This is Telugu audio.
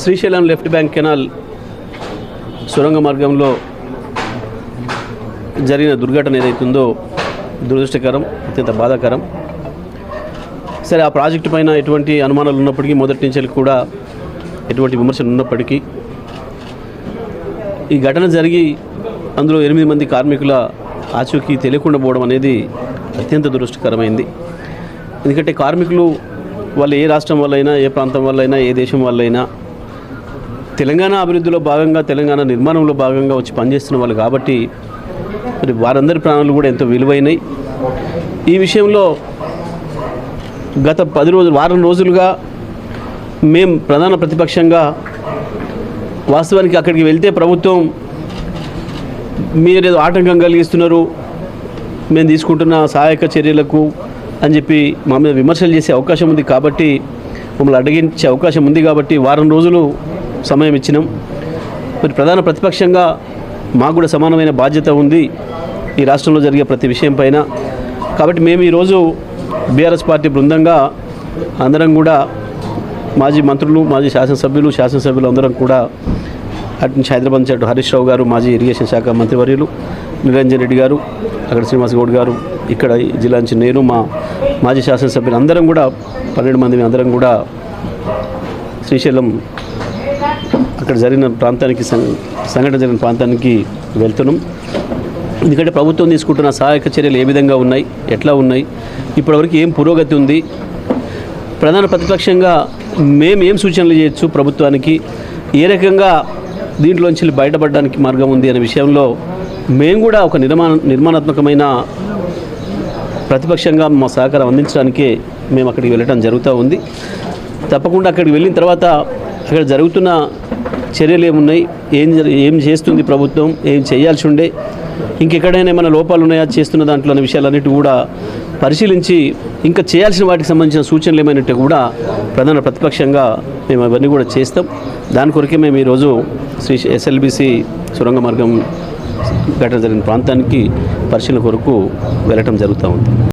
శ్రీశైలం లెఫ్ట్ బ్యాంక్ కెనాల్ సొరంగ మార్గంలో జరిగిన దుర్ఘటన ఏదైతుందో దురదృష్టకరం అత్యంత బాధాకరం. సరే ఆ ప్రాజెక్టు పైన ఎటువంటి అనుమానాలు ఉన్నప్పటికీ మొదటి నుంచి కూడా ఎటువంటి విమర్శలు ఉన్నప్పటికీ ఈ ఘటన జరిగి అందులో ఎనిమిది మంది కార్మికుల ఆచూకీ తెలియకుండా పోవడం అనేది అత్యంత దురదృష్టకరమైంది. ఎందుకంటే కార్మికులు వాళ్ళు ఏ రాష్ట్రం వల్లైనా ఏ ప్రాంతం వల్లైనా ఏ దేశం వల్లైనా తెలంగాణ అభివృద్ధిలో భాగంగా తెలంగాణ నిర్మాణంలో భాగంగా వచ్చి పనిచేస్తున్న వాళ్ళు కాబట్టి మరి వారందరి ప్రాణాలు కూడా ఎంతో విలువైనవి ఈ విషయంలో గత పది రోజులు వారం రోజులుగా మేము ప్రధాన ప్రతిపక్షంగా వాస్తవానికి అక్కడికి వెళ్తే ప్రభుత్వం మీరేదో ఆటంకం కలిగిస్తున్నారు మేము తీసుకుంటున్న సహాయక చర్యలకు అని చెప్పి మా మీద విమర్శలు చేసే అవకాశం ఉంది కాబట్టి మమ్మల్ని అడిగించే అవకాశం ఉంది కాబట్టి వారం రోజులు సమయం ఇచ్చినాం. మరి ప్రధాన ప్రతిపక్షంగా మాకు కూడా సమానమైన బాధ్యత ఉంది ఈ రాష్ట్రంలో జరిగే ప్రతి విషయం పైన. కాబట్టి మేము ఈరోజు బీఆర్ఎస్ పార్టీ బృందంగా అందరం కూడా మాజీ మంత్రులు మాజీ శాసనసభ్యులు శాసనసభ్యులు అందరం కూడా అటు నుంచి హైదరాబాద్ నుంచి అటు హరీష్ రావు గారు మాజీ ఇరిగేషన్ శాఖ మంత్రివర్యులు నిరంజన్ రెడ్డి గారు అక్కడ శ్రీనివాస్ గౌడ్ గారు ఇక్కడ ఈ జిల్లా నుంచి నేను మా మాజీ శాసనసభ్యులు అందరం కూడా పన్నెండు మంది అందరం కూడా శ్రీశైలం అక్కడ జరిగిన ప్రాంతానికి సంఘటన జరిగిన ప్రాంతానికి వెళ్తున్నాం. ఎందుకంటే ప్రభుత్వం తీసుకుంటున్న సహాయక చర్యలు ఏ విధంగా ఉన్నాయి ఎట్లా ఉన్నాయి ఇప్పటివరకు ఏం పురోగతి ఉంది ప్రధాన ప్రతిపక్షంగా మేము ఏం సూచనలు చేయొచ్చు ప్రభుత్వానికి ఏ రకంగా దీంట్లోంచి బయటపడడానికి మార్గం ఉంది అనే విషయంలో మేము కూడా ఒక నిర్మాణ నిర్మాణాత్మకమైన ప్రతిపక్షంగా మా సహకారం అందించడానికే మేము అక్కడికి వెళ్ళటం జరుగుతూ ఉంది. తప్పకుండా అక్కడికి వెళ్ళిన తర్వాత అక్కడ జరుగుతున్న చర్యలు ఏమున్నాయి? ఏం ఏం చేస్తుంది ప్రభుత్వం? ఏం చేయాల్సి ఉండే? ఇంకెక్కడైనా ఏమైనా లోపాలు ఉన్నాయా? చేస్తున్న దాంట్లో అనే విషయాలన్నిటి కూడా పరిశీలించి ఇంకా చేయాల్సిన వాటికి సంబంధించిన సూచనలు ఏమైనట్టు కూడా ప్రధాన ప్రతిపక్షంగా మేము అవన్నీ కూడా చేస్తాం. దాని కొరకే మేము ఈరోజు శ్రీ ఎస్ఎల్బిసి సొరంగ మార్గం ఘటన జరిగిన ప్రాంతానికి పరిశీలన కొరకు వెళ్ళటం జరుగుతూ ఉంది.